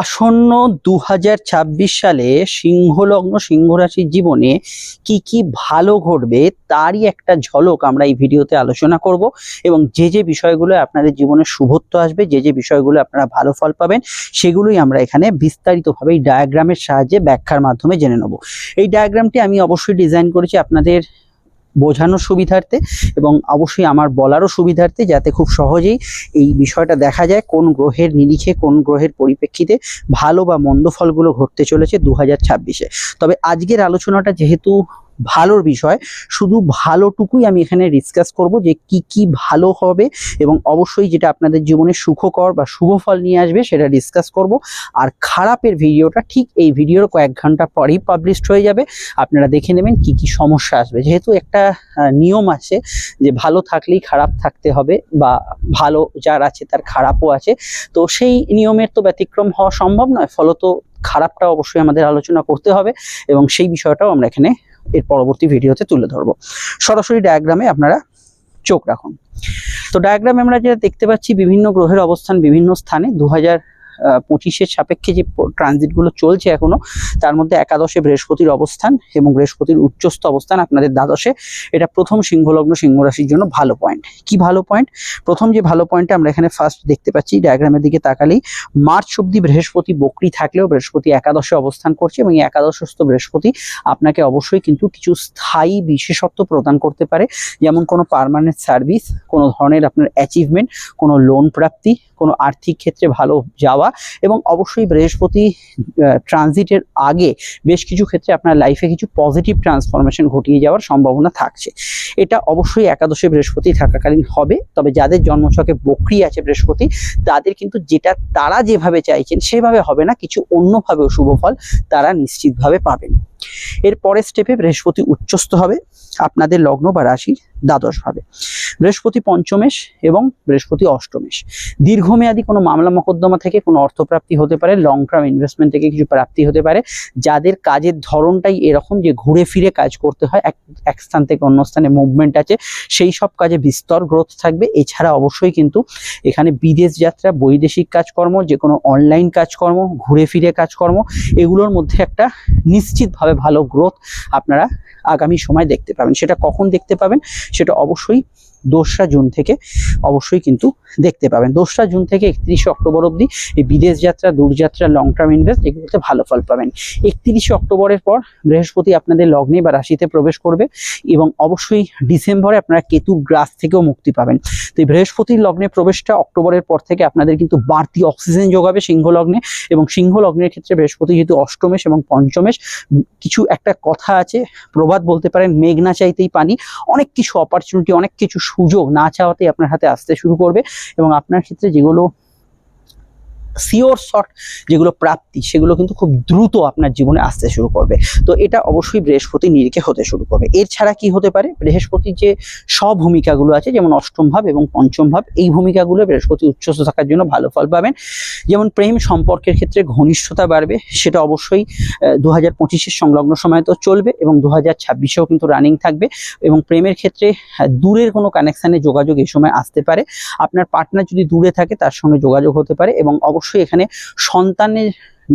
আসন্ন দু হাজার ছাব্বিশ সালে সিংহলগ্ন সিংহ রাশির জীবনে কি কি ভালো ঘটবে তারই একটা ঝলক আমরা এই ভিডিওতে আলোচনা করব এবং যে যে বিষয়গুলো আপনাদের জীবনে শুভত্ব আসবে, যে যে বিষয়গুলো আপনারা ভালো ফল পাবেন, সেগুলোই আমরা এখানে বিস্তারিতভাবে এই ডায়াগ্রামের সাহায্যে ব্যাখ্যার মাধ্যমে জেনে নেব। এই ডায়াগ্রামটি আমি অবশ্যই ডিজাইন করেছি আপনাদের বোঝানোর সুবিধার্থে এবং অবশ্যই আমার বলারও সুবিধার্থে যাতে খুব সহজেই এই বিষয়টা দেখা যায় কোন গ্রহের নিরিখে, কোন গ্রহের পরিপ্রেক্ষিতে ভালো বা মন্দ ফলগুলো ঘটতে চলেছে দু হাজার তবে আজকের আলোচনাটা যেহেতু ভালোর বিষয়। শুধু ভালোটুকুই আমি এখানে ডিসকাস করব যে কি কি ভালো হবে এবং অবশ্যই যেটা আপনাদের জীবনে সুখকর বা শুভ ফল নিয়ে আসবে সেটা ডিসকাস করব। আর খারাপের ভিডিওটা ঠিক এই ভিডিওর কয়েক ঘণ্টা পরেই পাবলিশড হয়ে যাবে। আপনারা দেখে নেবেন কি কি সমস্যা আসবে। যেহেতু একটা নিয়ম আছে যে ভালো থাকলেই খারাপ থাকতে হবে বা ভালো যার আছে তার খারাপও আছে। তো সেই নিয়মের তো ব্যতিক্রম হওয়া সম্ভব নয়। ফলত খারাপটা অবশ্যই আমাদের আলোচনা করতে হবে এবং সেই বিষয়টাও আমরা এখানে এর পরবর্তী ভিডিওতে তুলে ধরবো। সরাসরি ডায়াগ্রামে আপনারা চোখ রাখুন। তো ডায়াগ্রামে আমরা যেটা দেখতে পাচ্ছি, বিভিন্ন গ্রহের অবস্থান বিভিন্ন স্থানে। দু হাজার পঁচিশের সাপেক্ষে যে ট্রানজিটগুলো চলছে এখনও, তার মধ্যে একাদশে বৃহস্পতির অবস্থান এবং বৃহস্পতির উচ্চস্থ অবস্থান আপনাদের দ্বাদশে। এটা প্রথম সিংহলগ্ন সিংহ রাশির জন্য ভালো পয়েন্ট কি ভালো পয়েন্ট প্রথম যে ভালো পয়েন্টটা আমরা এখানে ফার্স্ট দেখতে পাচ্ছি ডায়াগ্রামের দিকে তাকালেই, মার্চ অব্দি বৃহস্পতি বকরি থাকলেও বৃহস্পতি একাদশে অবস্থান করছে এবং এই একাদশস্থ বৃহস্পতি আপনাকে অবশ্যই কিন্তু কিছু স্থায়ী বিশেষত্ব প্রদান করতে পারে। যেমন কোনো পার্মানেন্ট সার্ভিস কোনো ধরনের আপনার অ্যাচিভমেন্ট কোনো লোন প্রাপ্তি কোনো আর্থিক ক্ষেত্রে ভালো যাওয়া এবং অবশ্যই বৃহস্পতি ট্রানজিটের আগে বেশ কিছু ক্ষেত্রে আপনার লাইফে কিছু পজিটিভ ট্রান্সফরমেশন ঘটিয়ে যাওয়ার সম্ভাবনা থাকছে। এটা অবশ্যই একাদশে বৃহস্পতি থাকাকালীন হবে, তবে যাদের জন্মছকে বকরি আছে বৃহস্পতি, তাদের কিন্তু যেটা তারা যেভাবে চাইছেন সেভাবে হবে না, কিছু অন্যভাবেও শুভ ফল তারা নিশ্চিতভাবে পাবেন। এর পরের স্টেপে বৃহস্পতি উচ্চস্থ হবে। আপনাদের লগ্ন বা রাশির দ্বাদশ ভাবে। বৃহস্পতি পঞ্চমেশ এবং বৃহস্পতি অষ্টমেশ। দীর্ঘমেয়াদী কোনো মামলা মোকদ্দমা থেকে কোনো অর্থপ্রাপ্তি হতে পারে লং টার্ম ইনভেস্টমেন্ট থেকে কিছু প্রাপ্তি হতে পারে। যাদের কাজের ধরনটাই এরকম যে ঘুরে ফিরে কাজ করতে হয়, এক এক স্থান থেকে অন্য স্থানে মুভমেন্ট আছে, সেই সব কাজে বিস্তর গ্রোথ থাকবে। এছাড়া অবশ্যই কিন্তু এখানে বিদেশ যাত্রা, বৈদেশিক কাজকর্ম যে কোনো অনলাইন কাজকর্ম, ঘুরে ফিরে কাজকর্ম, এগুলোর মধ্যে একটা নিশ্চিতভাবে ভালো গ্রোথ আপনারা আগামী সময় দেখতে পাবেন। সেটা কখন দেখতে পাবেন সেটা অবশ্যই দোসরা জুন থেকে অবশ্যই কিন্তু দেখতে পাবেন। দোসরা জুন থেকে একত্রিশে অক্টোবর অবধি এই বিদেশ যাত্রা, দূরযাত্রা লং টার্ম ইনভেস্ট এগুলোতে ভালো ফল পাবেন। একত্রিশে অক্টোবরের পর বৃহস্পতি আপনাদের লগ্নে বা রাশিতে প্রবেশ করবে এবং অবশ্যই ডিসেম্বরে আপনারা কেতু গ্রাস থেকেও মুক্তি পাবেন। তো এই বৃহস্পতির লগ্নে প্রবেশটা অক্টোবরের পর থেকে আপনাদের কিন্তু বাড়তি অক্সিজেন যোগাবে সিংহ লগ্নে এবং সিংহ লগ্নের ক্ষেত্রে বৃহস্পতি যেহেতু অষ্টমেশ এবং পঞ্চমেশ, কিছু একটা কথা আছে, প্রবাদ বলতে পারেন মেঘ না চাইতেই পানি, অনেক কিছু অপরচুনিটি অনেক কিছু সুযোগ না চাওয়াতে আপনার হাতে আসতে শুরু করবে এবং আপনার ক্ষেত্রে যেগুলো সিওর শট যেগুলো প্রাপ্তি সেগুলো কিন্তু খুব দ্রুত আপনার জীবনে আসতে শুরু করবে। তো এটা অবশ্যই বৃহস্পতি নিরিখে হতে শুরু করবে। এর ছাড়া কি হতে পারে? বৃহস্পতির যে সব ভূমিকাগুলো আছে যেমন অষ্টম ভাব এবং পঞ্চম ভাব এই ভূমিকাগুলো বৃহস্পতি উচ্চস্থ থাকার জন্য ভালো ফল পাবেন। যেমন প্রেম সম্পর্কের ক্ষেত্রে ঘনিষ্ঠতা বাড়বে সেটা অবশ্যই দু হাজার সংলগ্ন সময় তো চলবে এবং দু হাজার ছাব্বিশেও কিন্তু রানিং থাকবে এবং প্রেমের ক্ষেত্রে হ্যাঁ, দূরের কোনো কানেকশানে যোগাযোগ এই সময় আসতে পারে। আপনার পার্টনার যদি দূরে থাকে তার সঙ্গে যোগাযোগ হতে পারে এবং অবশ্যই এখানে সন্তানের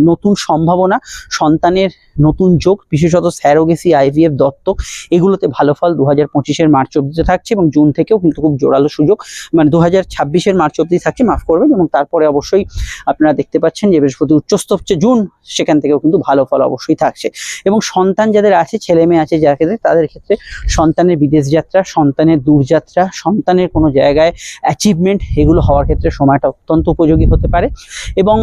নতুন সম্ভাবনা, সন্তানের নতুন যোগ, বিশেষত স্যারোগেসি আইভিএফ দত্তক, এগুলোতে ভালো ফল দু হাজার পঁচিশের মার্চ অব্দিতে থাকছে এবং জুন থেকেও কিন্তু খুব জোরালো সুযোগ। মানে দু হাজার ছাব্বিশের মার্চ অব্দি থাকছে, মাফ করবেন, এবং তারপরে অবশ্যই আপনারা দেখতে পাচ্ছেন যে বৃহস্পতি উচ্চস্থ হচ্ছে জুন, সেখান থেকেও কিন্তু ভালো ফল অবশ্যই থাকছে। এবং সন্তান যাদের আছে ছেলে মেয়ে আছে, যার ক্ষেত্রে তাদের ক্ষেত্রে সন্তানের বিদেশ যাত্রা, সন্তানের দূরযাত্রা, সন্তানের কোনো জায়গায় অ্যাচিভমেন্ট এগুলো হওয়ার ক্ষেত্রে সময়টা অত্যন্ত উপযোগী হতে পারে। এবং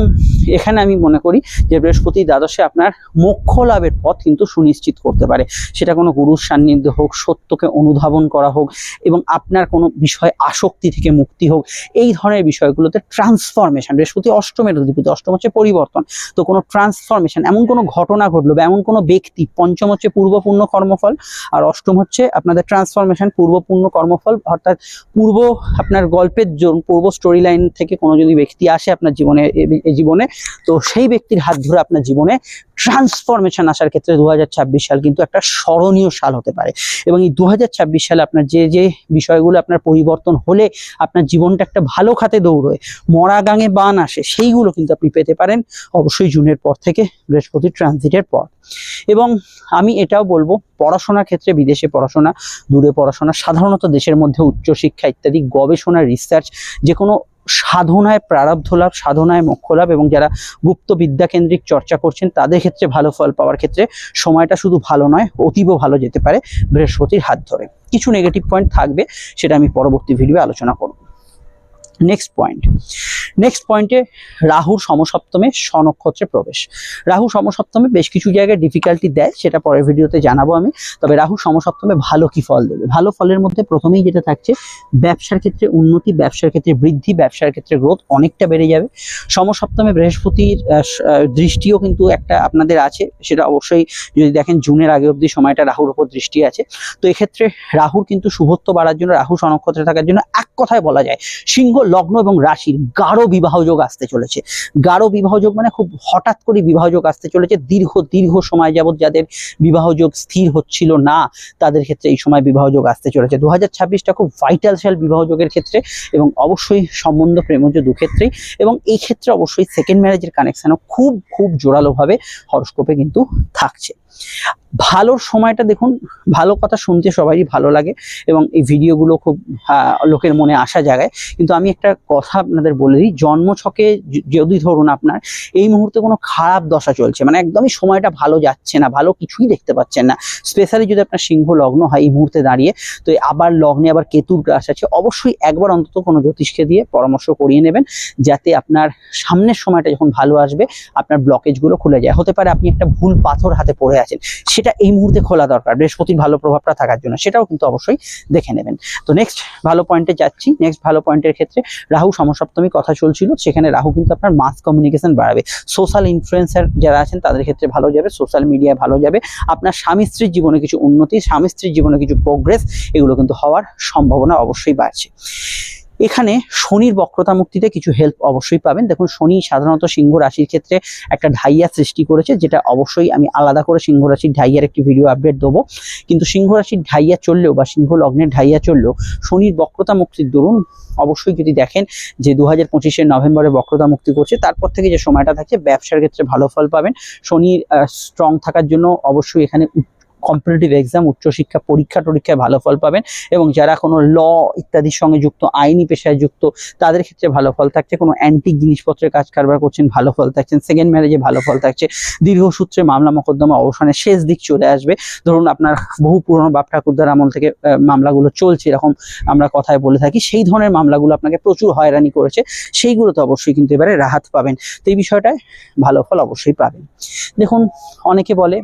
এখানে আমি মনে করি যে বৃহস্পতি দ্বাদশে আপনার মোক্ষ লাভের পথ কিন্তু সুনিশ্চিত করতে পারে। সেটা কোনো গুরুর সান্নিধ্য হোক, সত্যকে অনুধাবন করা হোক এবং আপনার কোনো বিষয় আসক্তি থেকে মুক্তি হোক, এই ধরনের বিষয়গুলোতে ট্রান্সফরমেশন বৃহস্পতি অষ্টমের অধিপতি, অষ্টম হচ্ছে পরিবর্তন। তো কোনো ট্রান্সফরমেশন এমন কোনো ঘটনা ঘটলো বা এমন কোনো ব্যক্তি, পঞ্চম হচ্ছে পূর্বপূর্ণ কর্মফল আর অষ্টম হচ্ছে আপনাদের ট্রান্সফরমেশন পূর্বপূর্ণ কর্মফল, অর্থাৎ পূর্ব আপনার গল্পের জন পূর্ব স্টোরি লাইন থেকে কোনো যদি ব্যক্তি আসে আপনার জীবনে জীবনে, তো সেই ব্যক্তি ব্যক্তির হাত ধরে আপনার জীবনে ট্রান্সফরমেশন আসার ক্ষেত্রে দু হাজার ছাব্বিশ সাল কিন্তু একটা স্মরণীয় সাল হতে পারে এবং এই দু হাজার ছাব্বিশ সালে আপনার যে যে বিষয়গুলো আপনার পরিবর্তন হলে আপনার জীবনটা একটা ভালো খাতে দৌড়োয় মরা গাঙে বান আসে সেইগুলো কিন্তু আপনি পেতে পারেন অবশ্যই জুনের পর থেকে বৃহস্পতি ট্রানজিটের পর এবং আমি এটাও বলব পড়াশোনার ক্ষেত্রে বিদেশে পড়াশোনা দূরে পড়াশোনা সাধারণত দেশের মধ্যে উচ্চশিক্ষা ইত্যাদি গবেষণা রিসার্চ যে কোনো সাধনায় প্রারব্ধ লাভ, সাধনায় মোক্ষ লাভ এবং যারা গুপ্ত বিদ্যাকেন্দ্রিক চর্চা করছেন, তাদের ক্ষেত্রে ভালো ফল পাওয়ার ক্ষেত্রে সময়টা শুধু ভালো নয় অতীব ভালো যেতে পারে বৃহস্পতির হাত ধরে। কিছু নেগেটিভ পয়েন্ট থাকবে, সেটা আমি পরবর্তী ভিডিও আলোচনা করব। নেক্সট পয়েন্ট নেক্সট পয়েন্টে রাহুর সমসপ্তমে স্বনক্ষত্রে প্রবেশ। রাহু সমসপ্তমে বেশ কিছু জায়গায় ডিফিকাল্টি দেয়, সেটা পরের ভিডিওতে জানাব আমি। তবে রাহু সমসপ্তমে ভালো কি ফল দেবে? ভালো ফলের মধ্যে প্রথমেই যেটা থাকছে, ব্যবসার ক্ষেত্রে উন্নতি, ব্যবসার ক্ষেত্রে বৃদ্ধি, ব্যবসার ক্ষেত্রে গ্রোথ অনেকটা বেড়ে যাবে। সমসপ্তমে বৃহস্পতির দৃষ্টিও কিন্তু একটা আপনাদের আছে। সেটা অবশ্যই যদি দেখেন, জুনের আগে অবধি সময়টা রাহুর উপর দৃষ্টি আছে। তো এক্ষেত্রে রাহুর কিন্তু শুভত্ব বাড়ার জন্য, রাহু সনক্ষত্রে থাকার জন্য এক কথায় বলা যায়, সিংহ লগ্ন এবং রাশির গাঢ় বিবাহ যোগ আসতে চলেছে। গাঢ় বিবাহ যোগ মানে খুব হঠাৎ করে বিবাহ যোগ আসতে চলেছে। দীর্ঘ দীর্ঘ সময় যাবত যাদের বিবাহ যোগ স্থির হচ্ছিল না, তাদের ক্ষেত্রে এই সময় বিবাহ যোগ আসতে চলেছে। দু হাজার খুব ভাইটাল সাল বিবাহ যোগের ক্ষেত্রে এবং অবশ্যই সম্বন্ধ, প্রেমজ দুক্ষেত্রেই এবং এই ক্ষেত্রে অবশ্যই সেকেন্ড ম্যারেজের কানেকশনও খুব খুব জোরালোভাবে হরস্কোপে কিন্তু থাকছে। ভালোর সময়টা দেখুন, ভালো কথা শুনতে সবারই ভালো লাগে এবং এই ভিডিওগুলো খুব লোকের মনে আসা জায়গায় কিন্তু আমি একটা কথা আপনাদের বলে দিই, জন্মছকে যদি ধরুন আপনার, এই মুহূর্তে কোনো খারাপ দশা চলছে মানে একদমই সময়টা ভালো যাচ্ছে না, ভালো কিছুই দেখতে পাচ্ছেন না। স্পেশালি যদি আপনার সিংহ লগ্ন হয় এই মুহূর্তে দাঁড়িয়ে, তো আবার লগ্নে আবার কেতুর গ্রাস আছে, অবশ্যই একবার অন্তত কোনো জ্যোতিষকে দিয়ে পরামর্শ করিয়ে নেবেন, যাতে আপনার সামনের সময়টা যখন ভালো আসবে, আপনার ব্লকেজগুলো খুলে যায়। হতে পারে আপনি একটা ভুল পাথর হাতে পড়ে আছেন সেটা এই মুহূর্তে খোলা দরকার, বৃহস্পতির ভালো প্রভাবটা থাকার জন্য, সেটাও কিন্তু অবশ্যই দেখে নেবেন। তো নেক্সট ভালো পয়েন্টে যাচ্ছি নেক্সট ভালো পয়েন্টের ক্ষেত্রে রাহু সমসপ্তমী কথা চলছিল, সেখানে রাহু কিন্তু আপনার মাস কমিউনিকেশন বাড়াবে। সোশ্যাল ইনফ্লুয়েন্সার যারা আছেন, তাদের ক্ষেত্রে ভালো যাবে সোশ্যাল মিডিয়ায় ভালো যাবে। আপনার স্বামী স্ত্রীর জীবনে কিছু উন্নতি, স্বামী স্ত্রীর জীবনে কিছু প্রোগ্রেস এগুলো কিন্তু হওয়ার সম্ভাবনা অবশ্যই বাড়ছে। এখানে শনির বক্রতা মুক্তিতে কিছু হেল্প অবশ্যই পাবেন। দেখুন, শনি সাধারণত সিংহ রাশির ক্ষেত্রে একটা ঢাইয়া সৃষ্টি করেছে, যেটা অবশ্যই আমি আলাদা করে সিংহ রাশির ঢাইয়ার একটি ভিডিও আপডেট দেবো। কিন্তু সিংহ রাশির ঢাইয়া চললেও বা সিংহ লগ্নের ঢাইয়া চললেও শনির বক্রতা মুক্তির দরুন অবশ্যই যদি দেখেন যে দু হাজার পঁচিশের নভেম্বরে বক্রতা মুক্তি করছে, তারপর থেকে যে সময়টা থাকছে, ব্যবসার ক্ষেত্রে ভালো ফল পাবেন। শনির স্ট্রং থাকার জন্য অবশ্যই এখানে কম্পিটিটিভ এক্সাম উচ্চশিক্ষা, পরীক্ষা টরীক্ষায় ভালো ফল পাবেন এবং যারা কোনো ল ইত্যাদির সঙ্গে যুক্ত, আইনি পেশায় যুক্ত, তাদের ক্ষেত্রে ভালো ফল থাকছে। কোনো অ্যান্টিক জিনিসপত্রের কাজ কারবার করছেন, ভালো ফল থাকছেন। সেকেন্ড ম্যারেজে ভালো ফল থাকছে। দীর্ঘসূত্রে মামলা মোকদ্দমা অবসানের শেষ দিক চলে আসবে। ধরুন আপনার বহু পুরনো বাপ ঠাকুরদার আমল থেকে মামলাগুলো চলছে, এরকম আমরা কথায় বলে থাকি। সেই ধরনের মামলাগুলো আপনাকে প্রচুর হয়রানি করেছে। সেইগুলোতে অবশ্যই কিন্তু এবারে রাহাত পাবেন। তো এই বিষয়টায় ভালো ফল অবশ্যই পাবেন। দেখুন, অনেকে বলে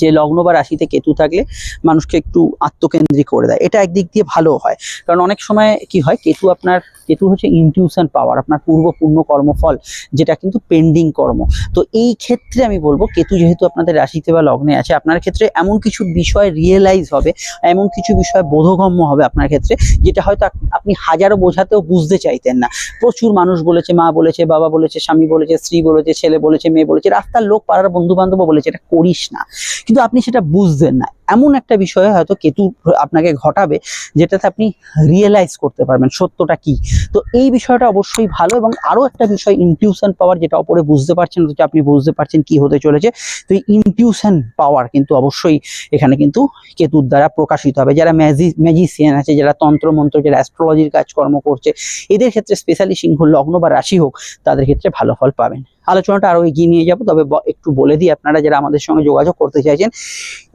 যে লগ্ন বা রাশিতে কেতু থাকলে মানুষকে একটু আত্মকেন্দ্রিক করে দেয়। এটা একদিক দিয়ে ভালো হয়। কারণ অনেক সময় কি হয়, কেতু আপনার, কেতু হচ্ছে ইনটিউশন পাওয়ার আপনার পূর্ব পূর্ণ কর্মফল, যেটা কিন্তু পেন্ডিং কর্ম। তো এই ক্ষেত্রে আমি বলব, কেতু যেহেতু আপনাদের রাশিতে বা লগ্নে আছে, আপনার ক্ষেত্রে এমন কিছু বিষয় রিয়েলাইজ হবে, এমন কিছু বিষয় বোধগম্য হবে আপনার ক্ষেত্রে, যেটা হয়তো আপনি হাজারো বোঝাতেও বুঝতে চাইতেন না। প্রচুর মানুষ বলেছে, মা বলেছে, বাবা বলেছে, স্বামী বলেছে, স্ত্রী বলেছে, ছেলে বলেছে, মেয়ে বলেছে, রাস্তার লোক, পাড়ার বন্ধু বান্ধবও বলেছে, এটা করিস না। কিন্তু আপনি সেটা বুঝবেন না। এমন একটা বিষয় হয়তো কেতু আপনাকে ঘটাবে যেটাতে আপনি রিয়েলাইজ করতে পারবেন সত্যটা কি। তো এই বিষয়টা অবশ্যই ভালো এবং আরও একটা বিষয় ইনটিউশন পাওয়ার যেটা ওপরে বুঝতে পারছেন অথচ আপনি বুঝতে পারছেন কি হতে চলেছে, তো এই ইনটিউশন পাওয়ার কিন্তু অবশ্যই এখানে কিন্তু কেতুর দ্বারা প্রকাশিত হবে। যারা ম্যাজি ম্যাজিসিয়ান আছে, যারা তন্ত্রমন্ত্র, যারা অ্যাস্ট্রোলজির কাজকর্ম করছে, এদের ক্ষেত্রে স্পেশালি সিংহ, লগ্ন বা রাশি হোক, তাদের ক্ষেত্রে ভালো ফল পাবেন। আলোচনাটা আরও এগিয়ে নিয়ে যাব। তবে একটু বলে দিই আপনারা যারা আমাদের সঙ্গে যোগাযোগ করতে চাইছেন,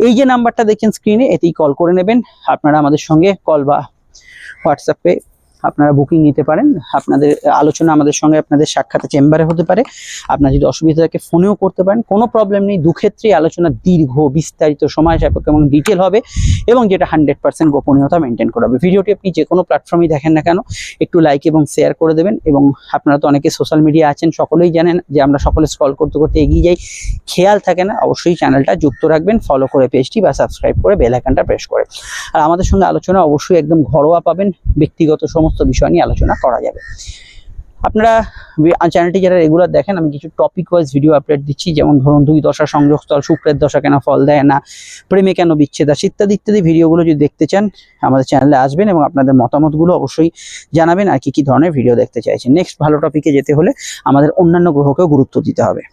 এই যে নাম্বারটা দেখছেন স্ক্রিনে এতেই কল করে নেবেন। আপনারা আমাদের সঙ্গে কল বা হোয়াটসঅ্যাপে আপনারা বুকিং নিতে পারেন। আপনাদের আলোচনা আমাদের সঙ্গে আপনাদের সাক্ষাতে চেম্বারে হতে পারে। আপনার যদি অসুবিধা থাকে ফোনেও করতে পারেন। কোনো প্রবলেম নেই। দুক্ষেত্রেই আলোচনা দীর্ঘ, বিস্তারিত, সময় সাপেক্ষ এবং ডিটেল হবে এবং যেটা হান্ড্রেড পার্সেন্ট গোপনীয়তা মেনটেন করা হবে। ভিডিওটি আপনি যে কোনো প্ল্যাটফর্মেই দেখেন না কেন, একটু লাইক এবং শেয়ার করে দেবেন এবং আপনারা তো অনেকে সোশ্যাল মিডিয়া আছেন, সকলেই জানেন যে আমরা সকলে স্ক্রল করতে করতে এগিয়ে যাই। খেয়াল থাকে না, অবশ্যই চ্যানেলটা যুক্ত রাখবেন ফলো করে পেজটি বা সাবস্ক্রাইব করে বেল আইকনটা প্রেস করে। আর আমাদের সঙ্গে আলোচনা অবশ্যই একদম ঘরোয়া পাবেন, ব্যক্তিগত সমস্ত বিষয় নিয়ে আলোচনা করা যাবে। আপনারা চ্যানেলটি যারা রেগুলার দেখেন, আমি কিছু টপিক ওয়াইজ ভিডিও আপডেট দিচ্ছি, যেমন ধরুন দুই দশা সংযোগস্থল শুক্রের দশা কেন, ফল দেয় না, প্রেমে কেন বিচ্ছেদ, আসে ইত্যাদি ইত্যাদি ভিডিওগুলো যদি দেখতে চান, আমাদের চ্যানেলে আসবেন এবং আপনাদের মতামতগুলো অবশ্যই জানাবেন আর কি কি ধরনের ভিডিও দেখতে চাইছেন। নেক্সট ভালো টপিকে যেতে হলে আমাদের অন্যান্য গ্রহকেও গুরুত্ব দিতে হবে।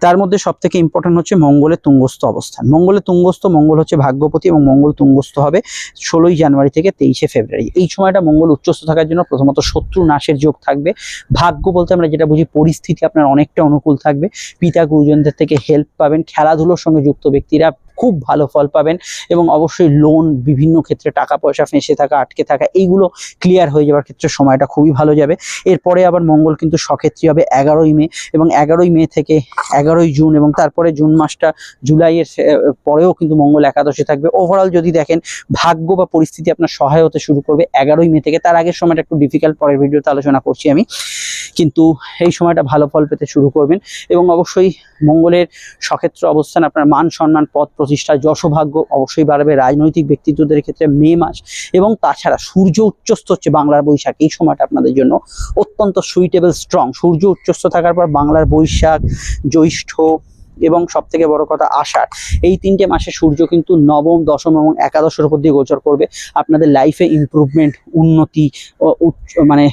তার মধ্যে সব থেকে ইম্পর্টেন্ট হচ্ছে মঙ্গলের তুঙ্গস্থ অবস্থান। মঙ্গলের তুঙ্গস্থ, মঙ্গল হচ্ছে ভাগ্যপতি এবং মঙ্গল তুঙ্গস্থ হবে ষোলোই জানুয়ারি থেকে তেইশে ফেব্রুয়ারি। এই সময়টা মঙ্গল উচ্চস্থ থাকার জন্য প্রথমত শত্রু নাশের যোগ থাকবে। ভাগ্য বলতে আমরা যেটা বুঝি, পরিস্থিতি আপনার অনেকটা অনুকূল থাকবে। পিতা গুরুজনদের থেকে হেল্প পাবেন। খেলাধুলোর সঙ্গে যুক্ত ব্যক্তিরা খুব ভালো ফল পাবেন এবং অবশ্যই লোন বিভিন্ন ক্ষেত্রে টাকা পয়সা ফেঁসে থাকা, আটকে থাকা, এইগুলো ক্লিয়ার হয়ে যাওয়ার ক্ষেত্রে সময়টা খুবই ভালো যাবে। এরপরে আবার মঙ্গল কিন্তু সক্ষেত্রী হবে এগারোই মে এবং এগারোই মে থেকে এগারোই জুন এবং তারপরে জুন মাসটা জুলাইয়ের পরেও কিন্তু মঙ্গল একাদশে থাকবে। ওভারঅল যদি দেখেন, ভাগ্য বা পরিস্থিতি আপনার সহায় হতে শুরু করবে এগারোই মে থেকে। তার আগের সময়টা একটু ডিফিকাল্ট পরের ভিডিওতে আলোচনা করছি আমি। কিন্তু এই সময়টা ভালো ফল পেতে শুরু করবেন এবং অবশ্যই মঙ্গলের সক্ষেত্র অবস্থান, আপনার মান সম্মান, পথ প্রতিষ্ঠা যশোভাগ্য অবশ্যই বাড়বে রাজনৈতিক ব্যক্তিত্বদের ক্ষেত্রে মে মাস। এবং তাছাড়া সূর্য উচ্চস্থ হচ্ছে বাংলার বৈশাখ, এই সময়টা আপনাদের জন্য অত্যন্ত সুইটেবল স্ট্রং সূর্য উচ্চস্থ থাকার পর বাংলার বৈশাখ, জ্যৈষ্ঠ এবং সব থেকে বড় কথা আষাঢ়। এই তিনটে মাসে সূর্য কিন্তু নবম, দশম এবং একাদশের উপর দিয়ে গোচর করবে। আপনাদের লাইফে ইমপ্রুভমেন্ট উন্নতি মানে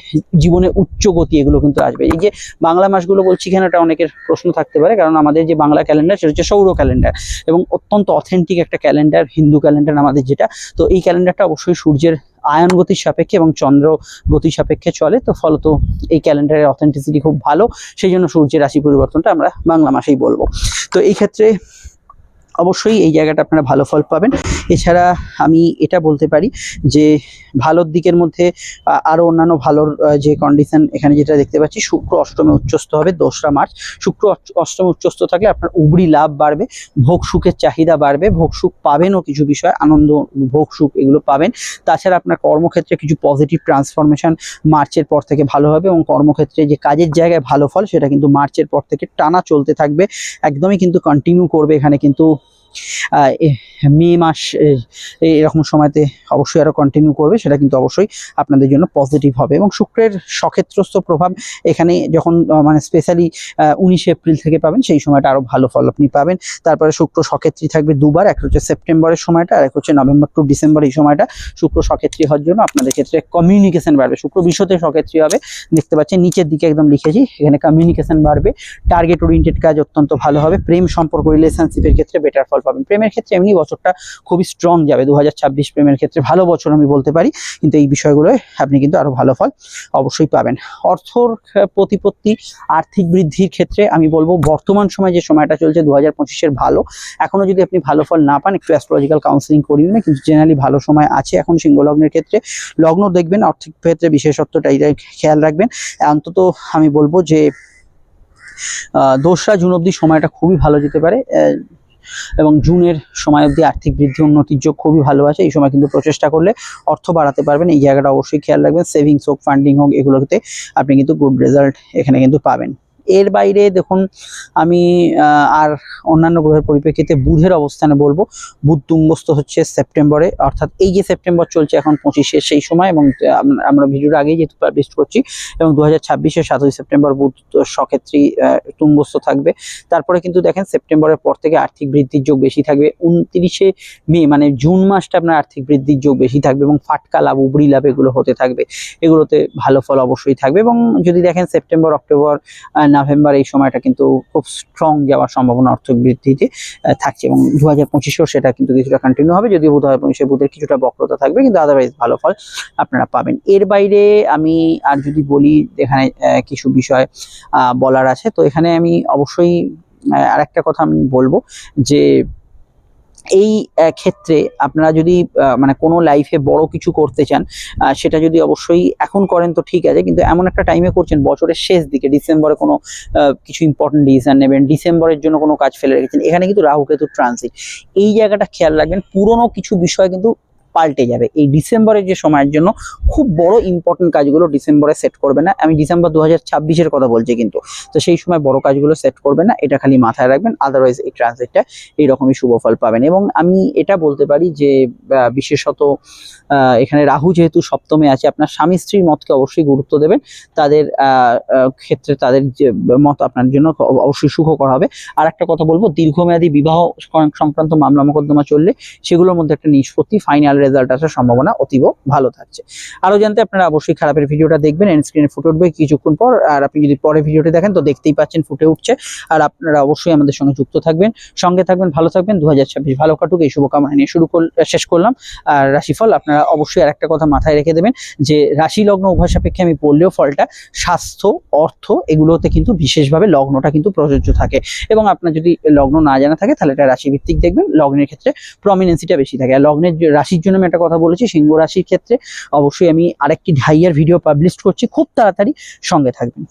জীবনে উচ্চ গতি এগুলো কিন্তু আসবে। এই যে বাংলা মাসগুলো বলছি কেন, এটা অনেকের প্রশ্ন থাকতে পারে। কারণ আমাদের যে বাংলা ক্যালেন্ডার সেটা হচ্ছে সৌর ক্যালেন্ডার এবং অত্যন্ত অথেন্টিক একটা ক্যালেন্ডার হিন্দু ক্যালেন্ডার আমাদের যেটা। তো এই ক্যালেন্ডারটা অবশ্যই সূর্যের আয়ন গতির সাপেক্ষে এবং চন্দ্র গতির সাপেক্ষে চলে, তো ফলত এই ক্যালেন্ডারের অথেন্টিসিটি খুব ভালো। সেই জন্য সূর্যের রাশি পরিবর্তনটা আমরা বাংলা মাসেই বলব। তো এই ক্ষেত্রে অবশ্যই এই জায়গাটা আপনারা ভালো ফল পাবেন। এছাড়া আমি এটা বলতে পারি যে ভালোর দিকের মধ্যে আ, আরও অন্যান্য ভালোর যে কন্ডিশন এখানে যেটা দেখতে পাচ্ছি শুক্র অষ্টমে উচ্চস্থ হবে দোসরা মার্চ। শুক্র অষ্ট- অষ্টমে উচ্চস্থ থাকলে আপনার উবরি লাভ বাড়বে ভোগ সুখের চাহিদা বাড়বে ভোগ সুখ পাবেনও কিছু বিষয় আনন্দ ভোগ সুখ এগুলো পাবেন। তাছাড়া আপনার কর্মক্ষেত্রে কিছু পজিটিভ ট্রান্সফরমেশন মার্চের পর থেকে ভালো হবে এবং কর্মক্ষেত্রে যে কাজের জায়গায় ভালো ফল সেটা কিন্তু মার্চের পর থেকে টানা চলতে থাকবে। একদমই কিন্তু কন্টিনিউ করবে এখানে কিন্তু মে মাস এরকম সময়তে অবশ্যই আরও কন্টিনিউ করবে, সেটা কিন্তু অবশ্যই আপনাদের জন্য পজিটিভ হবে। এবং শুক্রের সক্ষেত্রস্থ প্রভাব এখানে যখন মানে স্পেশালি উনিশে এপ্রিল থেকে পাবেন, সেই সময়টা আরও ভালো ফল আপনি পাবেন। তারপরে শুক্র সক্ষেত্রী থাকবে দুবার, এক হচ্ছে সেপ্টেম্বরের সময়টা, আর এক হচ্ছে নভেম্বর টু ডিসেম্বর এই সময়টা শুক্র সক্ষেত্রী হওয়ার জন্য আপনাদের ক্ষেত্রে কমিউনিকেশন বাড়বে। শুক্র বিশ্বতে সক্ষেত্রী হবে, দেখতে পাচ্ছেন নিচের দিকে একদম লিখেছি, এখানে কমিউনিকেশন বাড়বে। টার্গেট ওরিয়েন্টেড কাজ অত্যন্ত ভালো হবে, প্রেম সম্পর্ক রিলেশনশিপের ক্ষেত্রে বেটার ফল পাবেন। প্রেমের ক্ষেত্রে এমনি বছরটা খুবই স্ট্রং যাবে। দু হাজার ছাব্বিশ প্রেমের ক্ষেত্রে ভালো বছর আমি বলতে পারি। কিন্তু এই বিষয়গুলোয় আপনি কিন্তু আরও ভালো ফল অবশ্যই পাবেন। অর্থর প্রতিপত্তি আর্থিক বৃদ্ধির ক্ষেত্রে আমি বলব বর্তমান সময় যে সময়টা চলছে দু হাজার পঁচিশের ভালো। এখনও যদি আপনি ভালো ফল না পান একটু অ্যাস্ট্রোলজিক্যাল কাউন্সিলিং করিয়ে নেবেন। কিন্তু জেনারেলি ভালো সময় আছে এখন সিংহ লগ্নের ক্ষেত্রে। লগ্ন দেখবেন আর্থিক ক্ষেত্রে বিশেষত্বটা এইটাই খেয়াল রাখবেন। অন্তত আমি বলব যে আহ, দোসরা জুন অবধি সময়টা খুবই ভালো যেতে পারে। এবং জুনের সময় অবধি আর্থিক বৃদ্ধি উন্নতির যোগ খুবই ভালো আছে। এই সময় কিন্তু প্রচেষ্টা করলে অর্থ বাড়াতে পারবেন। এই জায়গাটা অবশ্যই খেয়াল রাখবেন। সেভিংস হোক ফান্ডিং হোক, এগুলোতে আপনি কিন্তু গুড রেজাল্ট এখানে কিন্তু পাবেন। এর বাইরে দেখুন, আমি আর অন্যান্য গ্রহের পরিপ্রেক্ষিতে বুধের অবস্থানে বলব। বুধ তুঙ্গস্থ হচ্ছে সেপ্টেম্বরে, অর্থাৎ এই যে সেপ্টেম্বর চলছে এখন পঁচিশে সেই সময় এবং আমরা- ভিডিওর আগেই যেহেতু পাবলিশ করছি এবং দু হাজার ছাব্বিশে সাতই সেপ্টেম্বর বুধ সক্ষেত্রী তুঙ্গস্থ থাকবে। তারপরে কিন্তু দেখেন, সেপ্টেম্বরের পর থেকে আর্থিক বৃদ্ধির যোগ বেশি থাকবে। উনত্রিশে মে মানে জুন মাসটা আপনার আর্থিক বৃদ্ধির যোগ বেশি থাকবে এবং ফাটকা লাভ, উবরি লাভ এগুলো হতে থাকবে। এগুলোতে ভালো ফল অবশ্যই থাকবে এবং যদি দেখেন, সেপ্টেম্বর, অক্টোবর নভেম্বর এই সময়টা কিন্তু খুব স্ট্রং যাওয়ার সম্ভাবনা অর্থ বৃদ্ধিতে থাকছে এবং দু হাজার পঁচিশেও সেটা কিন্তু কিছুটা কন্টিনিউ হবে। যদিও দু হাজার বুধের কিছুটা বক্রতা থাকবে, কিন্তু আদারওয়াইজ ভালো ফল আপনারা পাবেন। এর বাইরে আমি আর যদি বলি, এখানে কিছু বিষয় বলার আছে। তো এখানে আমি অবশ্যই আর একটা কথা আমি বলব যে এই ক্ষেত্রে আপনারা যদি মানে কোনো লাইফে বড় কিছু করতে চান সেটা যদি অবশ্যই এখন করেন তো ঠিক আছে, কিন্তু এমন একটা টাইমে করছেন, বছরের শেষ দিকে, ডিসেম্বরে কোনো কিছু ইম্পর্টেন্ট ডিসিশন নেবেন, ডিসেম্বরের জন্য কোনো কাজ ফেলে রেখেছেন, এখানে কিন্তু রাহু কেতু ট্রানজিট এই জায়গাটা খেয়াল রাখবেন, পুরনো কিছু বিষয় কিন্তু পাল্টে যাবে। এই ডিসেম্বরের যে সময়ের জন্য খুব বড় ইম্পর্টেন্ট কাজগুলো ডিসেম্বরে সেট করবে না। আমি ডিসেম্বর দু হাজার কথা বলছি কিন্তু। তো সেই সময় বড় কাজগুলো সেট করবে না। এটা খালি মাথায় রাখবেন। আদারওয়াইজ এই ট্রানজিটটা এইরকমই শুভ ফল পাবেন। এবং আমি এটা বলতে পারি যে বিশেষত এখানে রাহু যেহেতু সপ্তমে আছে, আপনার স্বামী স্ত্রীর মতকে অবশ্যই গুরুত্ব দেবেন। তাদের ক্ষেত্রে তাদের যে মত আপনার জন্য অব- অবশ্যই সুখকর হবে। আর একটা কথা বলব, দীর্ঘমেয়াদী বিবাহ সংক্রান্ত মামলা মোকদ্দমা চললে সেগুলোর মধ্যে একটা নিষ্পত্তি ফাইনাল রেজাল্ট আসার সম্ভাবনা অতীব ভালো থাকছে। আরও জানতে আপনারা অবশ্যই খারাপের ভিডিওটা দেখবেন এন্ড স্ক্রিনে ফুটে উঠবে কিছুক্ষণ পর, আর আপনি যদি পরে ভিডিওটি দেখেন তো দেখতেই পাচ্ছেন ফুটে উঠছে। আর আপনারা অবশ্যই আমাদের সঙ্গে যুক্ত থাকবেন, সঙ্গে থাকবেন, ভালো থাকবেন দু হাজার ছাব্বিশ ভালো কাটুক, এই শুভকামনা নিয়ে শুরু শেষ করলাম। আর রাশিফল, আপনারা অবশ্যই আরেকটা কথা মাথায় রেখে দেবেন যে রাশি লগ্ন উভয় সাপেক্ষে আমি বললেও ফলটা স্বাস্থ্য, অর্থ এগুলোতে কিন্তু বিশেষভাবে লগ্নটা কিন্তু প্রযোজ্য থাকে। এবং আপনার যদি লগ্ন না জানা থাকে তাহলে এটা রাশিভিত্তিক দেখবেন, লগ্নের ক্ষেত্রে প্রমিনেন্সিটা বেশি থাকে। আর লগ্নের রাশির জন্য আমি একটা কথা বলেছি, সিংহ রাশির ক্ষেত্রে অবশ্যই আমি আরেকটি ঢাইয়ার ভিডিও পাবলিশ করছি। খুব তাড়াতাড়ি সঙ্গে থাকবেন।